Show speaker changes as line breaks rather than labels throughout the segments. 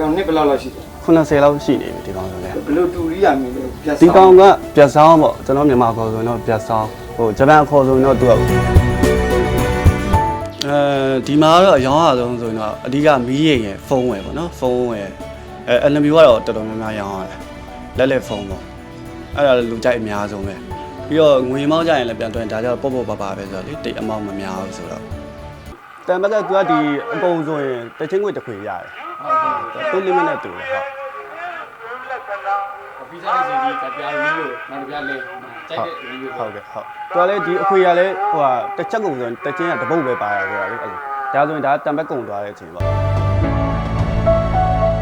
ကောင်နှစ်ဘယ်လောက်လောက်ရှိတယ်
90လောက်ရှိနေပြီဒီကောင်ဆိုလည်း
ဘယ်လိုတူရီရမင်းလို့ပြတ်
ဒီကောင်ကပြတ်ဆောင်ပေါ့ကျွန်တော်မြန်မာခေါ်ဆိုရင်တော့ပြတ်ဆောင်ဟိုဂျပန်ခေါ်ဆိုရင်တော့သူကအဲဒီမှာကတော့အရောင်းရဆုံးဆိုရင်တော့အဓိကမီးရိမ်ရယ်ဖုန်းဝယ်ပေါ့နော်ဖုန်းဝယ်အဲ enemy ကတော့တော်တော်များများရောင်းရတယ်လက်လက်ဖုန်းပေါ့အဲ့ဒါလူကြိုက်အများဆုံးပဲပြီးတော့ငွေမောင်းကြရင်လည်းပြန်တွင်ဒါကြောင့်ပေါ့ပေါ့ပါပါပဲဆိုတော့လေတိတ်အမောင်းမများဘူးဆိုတော့ တန်ဘက်ကသူကဒီအကုန်ဆိုရင်တချင်းခွေတစ်ခွေရတယ်သူ့ limit နဲ့တူတယ်ဟုတ်
ပြီးစားလို့ဆိုပြီးကြပြားရီလို့နောက်ကြပြားလဲကြိုက်တဲ့ရီလို့
ဟုတ်ကဲ့ဟုတ်သူကလည်းဒီအခွေကလည်းဟိုဟာတစ်ချက်ကုန်ဆိုရင်တစ်ချင်းကတစ်ပုတ်ပဲပါရဆိုတော့လေအဲ့လိုဒါဆိုရင်ဒါတံဘက်ကုန်သွားတဲ့အချိန်ပေါ့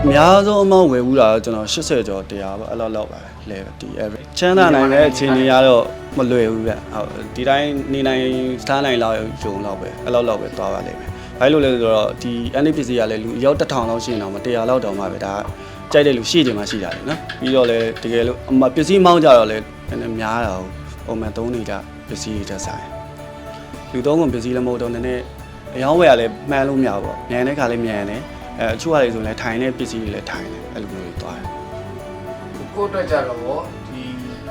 အများဆုံးအမောင်းဝယ်ဘူးတာတော့ကျွန်တော်80ကျော်100ပေါ့အဲ့လောက်လောက်ပါလဲဒီ average ချမ်းသာနိုင်တဲ့အချိန်ကြီးကတော့မလွယ်ဘူးဗျဟုတ်ဒီတိုင်းနေနိုင်စားနိုင်လောက်ယုံလောက်ပဲအဲ့လောက်လောက်ပဲသွားပါလိမ့်မယ်ဘာလို့လဲဆိုတော့ဒီ NPC ကလည်းလူအယောက်1000လောက်ရှိနေတော့မ100လောက်တောင်မှပဲဒါကြိုက်တဲ့လူရှိတယ်မှရှိတာလေနော်ပြီးတော့လည်းတကယ်လို့အမပစ္စည်းမောင်းကြတော့လည်းနည်းနည်းများတာဟုတ်ပုံမှန်သုံးနေကြပစ္စည်းတွေတက်ဆိုင်လူသုံးကုန်ပစ္စည်းလည်းမဟုတ်တော့နည်းနည်းအယောင်းဝယ်ရလည်းမှန်းလို့မရဘူးပေါ့မြန်တဲ့ခါလည်းမြန်တယ် အဲအချို့ဟာတွေဆိုရင်လည်းထိုင်တဲ့ပစ္စည်းတွေလည်းထိုင်တယ်အဲ့လိုမျိုးတွေသွားတယ်
ကိုယ့်အတွက်ကြတော့ဒီ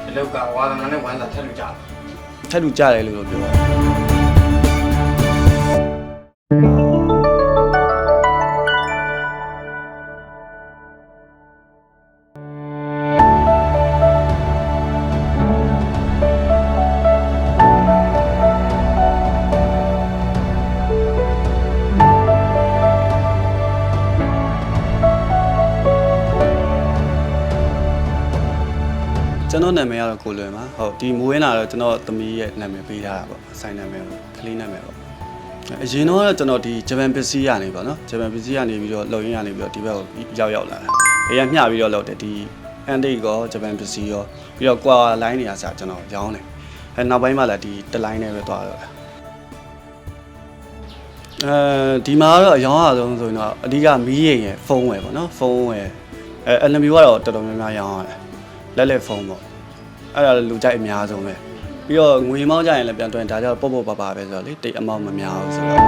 အလောက်ကဝါသနာနဲ့ဝမ်းသာထက်လို့ကြတယ်
ထက်လူကြတယ်လို့တော့ပြောတယ် ကျွန်တော်နာမည်ကတော့ကိုလွင်ပါဟုတ်ဒီမိုးဝင်းလာတော့ကျွန်တော်သမီးရဲ့နာမည်ပေးထားတာပေါ့ဆိုင်နာမည်ပေါ့ကလေးနာမည်ပေါ့အရင်တော့ကျွန်တော်ဒီဂျပန်ပစ္စည်းရနေပေါ့နော်ဂျပန်ပစ္စည်းရနေပြီးတော့လုံရင်းရနေပြီးတော့ဒီဘက်ကိုရောက်ရောက်လာတာအေးရမျှပြီးတော့လောက်တယ်ဒီအန်တိတ်ကောဂျပန်ပစ္စည်းရောပြီးတော့ကွာလိုင်းနေရာစကျွန်တော်ရောင်းတယ်အဲနောက်ပိုင်းမှာလည်းဒီတလိုင်းနဲ့ပဲသွားတော့တယ်အဲဒီမှာကတော့အရောင်းရဆုံးဆိုရင်တော့အဓိကမီးရိမ်ရယ်ဖုန်းဝယ်ပေါ့နော်ဖုန်းဝယ်အဲ enemy ကတော့တော်တော်များများရောင်းရတယ် လက်လက်ဖုန်းပေါ့အဲ့ဒါလူကြိုက်အများဆုံးပဲပြီးတော့ငွေမောင်းကြရင်လည်းပြန်တွင်ဒါကြောင့်ပေါ့ပေါ့ပါပါပဲဆိုတော့လေတိတ်အမောင်းမများဘူးဆိုတော့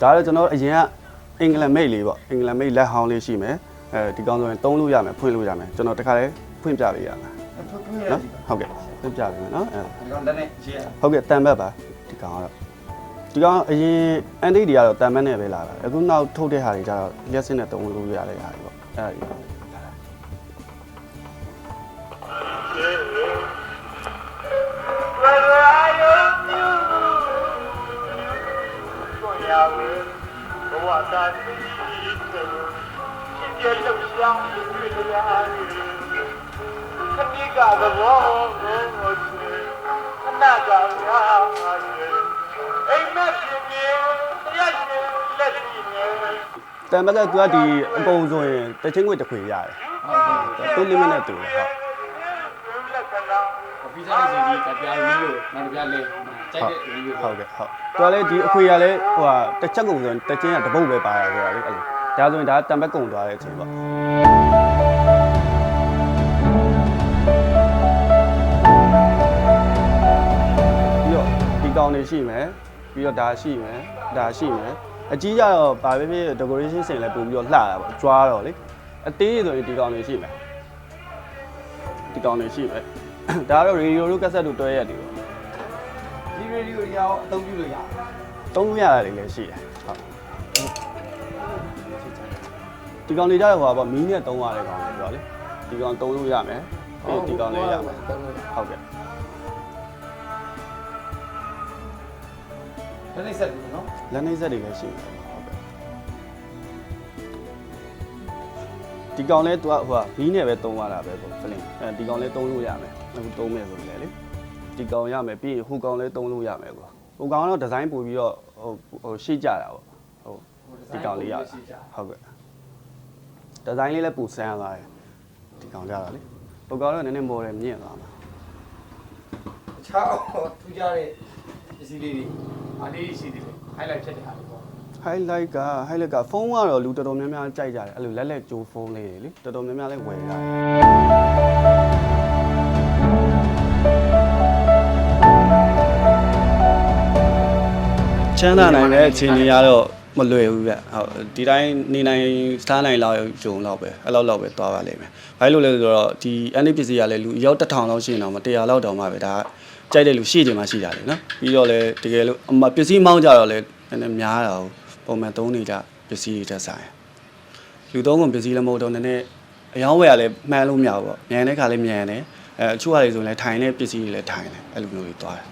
ဒါလည်းကျွန်တော်အရင်ကအင်္ဂလန်မိတ်လေးပေါ့အင်္ဂလန်မိတ်လက်ဟောင်းလေးရှိမယ်အဲဒီကောင်ဆိုရင်တုံးလို့ရမယ်ဖွင့်လို့ရမယ်ကျွန်တော်တခါလေးဖွင့်ပြပေးရမယ်
ထွတ်ထွတ်ရ
နော်
ဒီ
ဟုတ်ကဲ့ဖွင့်ပြပေးမယ်နော်အဲ
ကောင်လက်နဲ့ရေးရ
ဟုတ်ကဲ့တန်ဘက်ပါဒီကောင်ကတော့ဒီကောင်အရင်အန်တီတွေကတော့တန်ဘက်နဲ့ပဲလာတာအခုနောက်ထုတ်တဲ့ဟာတွေကျတော့လျှက်စင်းနဲ့တုံးလို့ရတဲ့ဟာတွေပေါ့အဲ့ဒါတွေ
ဆိုရဝေဘဝတာတိဖြစ်ပြလှုပ်ရှားပြီးတရားရည် ခဏကသဘောကိုဆွေခဏကရာရည်အိမ်မက်ပြင်းပြင်းတရားရှင်လက်ရှိနေ
တန်ဘက်ကသူကဒီအကုန်ဆိုရင်တချင်းခွေတစ်ခွေရတယ်သူ့ limit နဲ့တူတယ်ဟုတ်
လက္ခဏာ
ပြီးစားလို့ဆိုပြီးကြပြားရီလို့နောက်ကြပြားလဲကြိုက်တဲ့ရီလို့
ဟုတ်ကဲ့ဟုတ်သူကလည်းဒီအခွေကလည်းဟိုဟာတစ်ချက်ကုန်ဆိုရင်တစ်ချင်းကတစ်ပုတ်ပဲပါရဆိုတော့လေအဲ့လိုဒါဆိုရင်ဒါတန်ဘက်ကုန်သွားတဲ့အချိန်ပေါ့ပြီး ကောင်တွေရှိမယ်ပြီးတော့ဒါရှိမယ်ဒါရှိမယ်အကြီးကြတော့ဗာပဲဖြစ် decoration စင်လည်းပို့ပြီးတော့လှတာပေါ့ကြွားတော့လေအသေးဆိုရင်ဒီကောင်တွေရှိမယ်ဒီကောင်တွေရှိမယ်ဒါကတော့ radio တို့ cassette တို့တွဲရတယ်ပေါ့
ဒီရေဒီယိုရောအသုံးပြုလို့ရ
တုံးလို့ရတာတွေလည်းရှိတယ်ဟုတ်ဒီကောင်တွေကြတော့ဟိုပါပေါ့မီးနဲ့တုံးရတဲ့ကောင်တွေပြောလေဒီကောင်တုံးလို့ရမယ်ပြီးဒီကောင်လေးရမယ်ဟုတ်ကဲ့
လက်နဲ့ဆက်ပြီးနော်
လက်နေဆက်တွေလည်းရှိတယ်ဟုတ်ကဲ့ဒီကောင်လဲသူကဟိုကမီးနဲ့ပဲတုံးရတာပဲပေါ့ဖလင်အဲဒီကောင်လဲတုံးလို့ရမယ်အခုတုံးမယ်ဆိုရင်လေဒီကောင်ရမယ်ပြီးရင်ဟိုကောင်လဲတုံးလို့ရမယ်ကွာဟိုကောင်ကတော့ဒီဇိုင်းပို့ပြီးတော့ဟိုဟိုရှိကြတာပေါ့ဟုတ်ဒီကောင်လေးရတာဟုတ်ကဲ့ဒီဇိုင်းလေးလည်းပူဆန်းလာတယ်ဒီကောင်ကြတာလေဟိုကောင်တော့နည်းနည်းမော်တယ်မြင့်သွားမှာ
အခြားထူးခြားတဲ့ပစ္စည်းလေးတွေ အားလေးရှိသေးတယ် highlight ဖြစ်တဲ့ဟာတွေပေါ့
ဟ highlight က highlight ကဖုန်းကတော့လူတော်တော်များများကြိုက်ကြတယ်အဲ့လိုလက်လက်ကြိုးဖုန်းလေးတွေလေတော်တော်များများလည်းဝယ်ကြတယ်ချမ်းသာနိုင်တဲ့အခြေအနေကတော့မလွယ်ဘူးဗျဟုတ်ဒီတိုင်းနေနိုင်စားနိုင်လောက်ယုံလောက်ပဲအဲ့လောက်လောက်ပဲသွားပါလိမ့်မယ်ဘာလို့လဲဆိုတော့ဒီ NPC ကလည်းလူအယောက်1000လောက်ရှိရင်တော့မ100လောက်တောင်မှပဲဒါကြို က်တဲ့လူရှိတယ်မှရှိကြတယ်နော်ပြီးတော့လည်းတကယ်လို့အမပစ္စည်းမောင်းကြတော့လည်းနည်းနည်းများတာကိုပုံမှန်သုံးနေကြပစ္စည်းတွေတက်ဆိုင်လူသုံးကုန်ပစ္စည်းလည်းမဟုတ်တော့နည်းနည်းအယောင်းဝယ်ရလည်းမှန်းလို့မရဘူးပေါ့မြန်တဲ့ခါလည်းမြန်တယ်အဲအချို့ဟာတွေဆိုရင်လည်းထိုင်တဲ့ပစ္စည်းတွေလည်းထိုင်တယ်အဲ့လိုမျိုးတွေသွားတယ်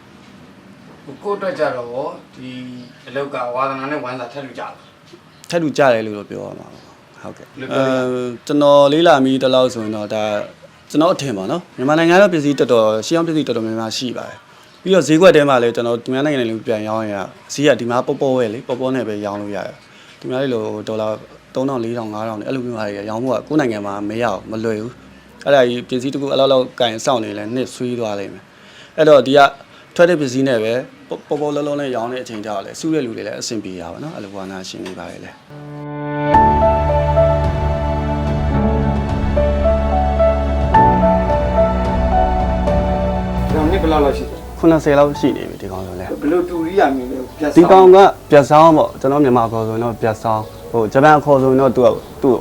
ကိုယ့်အတွက်ကြတော့ဒီအလောက်ကဝါသနာနဲ့ဝမ်းစာထက်လူကြလား
ထက်တူကြတယ်လို့တော့ပြောရမှာပေါ့ဟုတ်ကဲ့
လို့ပြော
အဲ
ရ
ကျွန်တော်လေးလာမိတလောက်ဆိုရင်တော့ဒါ ကျွန်တော်အထင်ပါနော်မြန်မာနိုင်ငံတော့ပစ္စည်းတော်တော်ရှေးအောင်ပစ္စည်းတော်တော်များများရှိပါတယ်ပြီးတော့ဈေးကွက်ထဲမှာလည်းကျွန်တော်သူများနိုင်ငံတွေလည်းပြန်ရောင်းရဈေးကဒီမှာပေါ့ပေါ့ပဲလေပေါ့ပေါ့နဲ့ပဲရောင်းလို့ရတယ်သူများတွေလိုဒေါ်လာ3000 4000 5000နဲ့အဲ့လိုမျိုးဟာတွေရောင်းဖို့ကကိုယ်နိုင်ငံမှာမရအောင်မလွယ်ဘူးအဲ့ဒါကြီးပစ္စည်းတစ်ခုအလောက်လောက်ကင်စောင့်နေလဲနှစ်ဆွေးသွားလိမ့်မယ်အဲ့တော့ဒီကထွက်တဲ့ပစ္စည်းနဲ့ပဲပေါ့ပေါ့လုံးလုံးနဲ့ရောင်းတဲ့အချိန်ကျတော့လေစုတဲ့လူတွေလည်းအဆင်ပြေရပါတော့အဲ့လိုဘာနာရှင်းနေပါလေ
80လောက်ရှိ
နေပြီဒီကောင်ဆိုလဲ
ဘယ်လိုတူရီယာမျိုးလဲပြတ်
ဒီကောင်ကပြတ်ဆောင်ပေါ့ကျွန်တော်မြန်မာခေါ်ဆိုရင်တော့ပြတ်ဆောင်ဟိုဂျပန်ခေါ်ဆိုရင်တော့သူကသူ့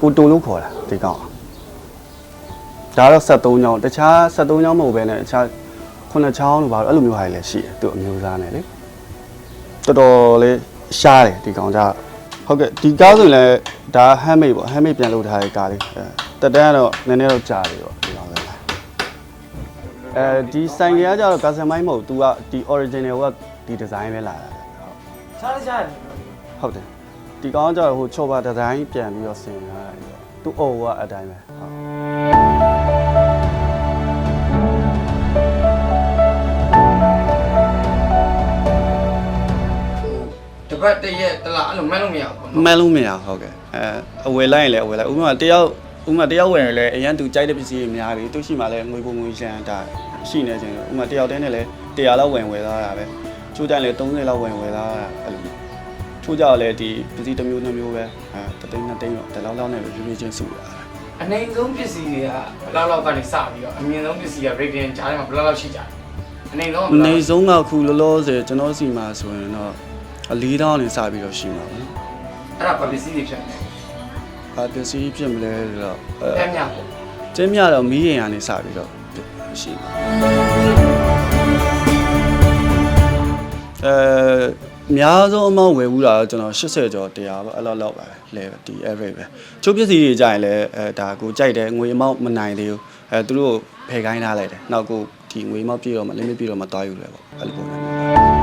ကိုတိုလို့ခေါ်တာဒီကောင်ဒါတော့73ချောင်းတခြား73ချောင်းမဟုတ်ဘဲနဲ့တခြား9ချောင်းလို့ပါတော့အဲ့လိုမျိုးဟာတွေလည်းရှိတယ်သူ့အမျိုးသားနဲ့လေတော်တော်လေးရှားတယ်ဒီကောင်ကဟုတ်ကဲ့ဒီကားဆိုရင်လည်းဒါဟမ်းမိတ်ပေါ့ဟမ်းမိတ်ပြန်လုပ်ထားတဲ့ကားလေးတက်တန်းကတော့နည်းနည်းတော့ကြာပြီပေါ့ အဲဒီဆိုင်ကကြတော့ customize မဟုတ် तू ကဒီ original ကဒီ design ပဲလာတာဟုတ်
ခြားခြားတယ်
ဟုတ်တယ်ဒီကောင်ကကျတော့ဟိုချောပါဒီဇိုင်းပြန်ပြီးတော့ဆင်လာတယ်ပေါ့သူအိုကအတိုင်းပဲဟုတ်
တပတ်တရက်တလားအဲ့လိုမှန်းလို့မရဘူးပေါ့နော်
မှန်လို့မရဘူးဟုတ်ကဲ့အဲအဝယ်လိုက်ရင်လည်းအဝယ်လိုက်ဥပမာတယောက် ဥပမာတယောက်ဝယ်ရင်လည်းအရန်သူကြိုက်တဲ့ပစ္စည်းတွေများပြီသူရှိမှလည်းငွေပုံငွေရှမ်းတာရှိနေခြင်းဥပမာတယောက်တည်းနဲ့လည်း100လောက်ဝယ်ဝယ်သားတာပဲချိုးကြရင်လည်း30လောက်ဝယ်ဝယ်သားတာအဲ့လိုချိုးကြတော့လည်းဒီပစ္စည်းတစ်မျိုးနှစ်မျိုးပဲအဲတစ်သိန်းနှစ်သိန်းတော့ဒီလောက်လောက်နဲ့ပဲပြပြချင်းစုရတာ
အနေဆုံးပစ္စည်းတွေကဘယ်လောက်လောက်ကနေစပြီးတော့အမြင့်ဆုံးပစ္စည်းက rating ကြားထဲမှာဘယ်လောက်လောက်ရှိကြလဲအနေဆုံးကဘယ်
နေ
လောက်
ဆုံးကခုလောလောဆယ်ကျွန်တော်စီမှာဆိုရင်တော့အလေးတောင်းနေစပြီးတော့ရှိမှာပါနော်
အဲ့ဒါဘာပစ္စည်းတွေဖြစ်နေ။
ဘာပစ္စည်းဖြစ်မလဲဆိုတော့အဲ
လဲအဲ့မြတ်ပေါ့
ကျင်းမြတော့မီးရင်ကနေစပြီးတော့ရှိမှာအဲအများဆုံးအမောင်းဝယ်ဘူးတာတော့ကျွန်တော်80ကျော်100ပေါ့အဲ့လောက်လောက်ပါပဲလဲပဲဒီ average ပဲချိုးပစ္စည်းတွေကြရင်လည်းအဲဒါကိုကြိုက်တယ်ငွေအမောင်းမနိုင်သေးဘူးအဲသူတို့ဖယ်ခိုင်းထားလိုက်တယ်နောက်ကိုဒီငွေအမောင်းပြည့်တော့မှ limit ပြည့်တော့မှသွားယူလဲပေါ့အဲ့လိုပုံစံမျိုး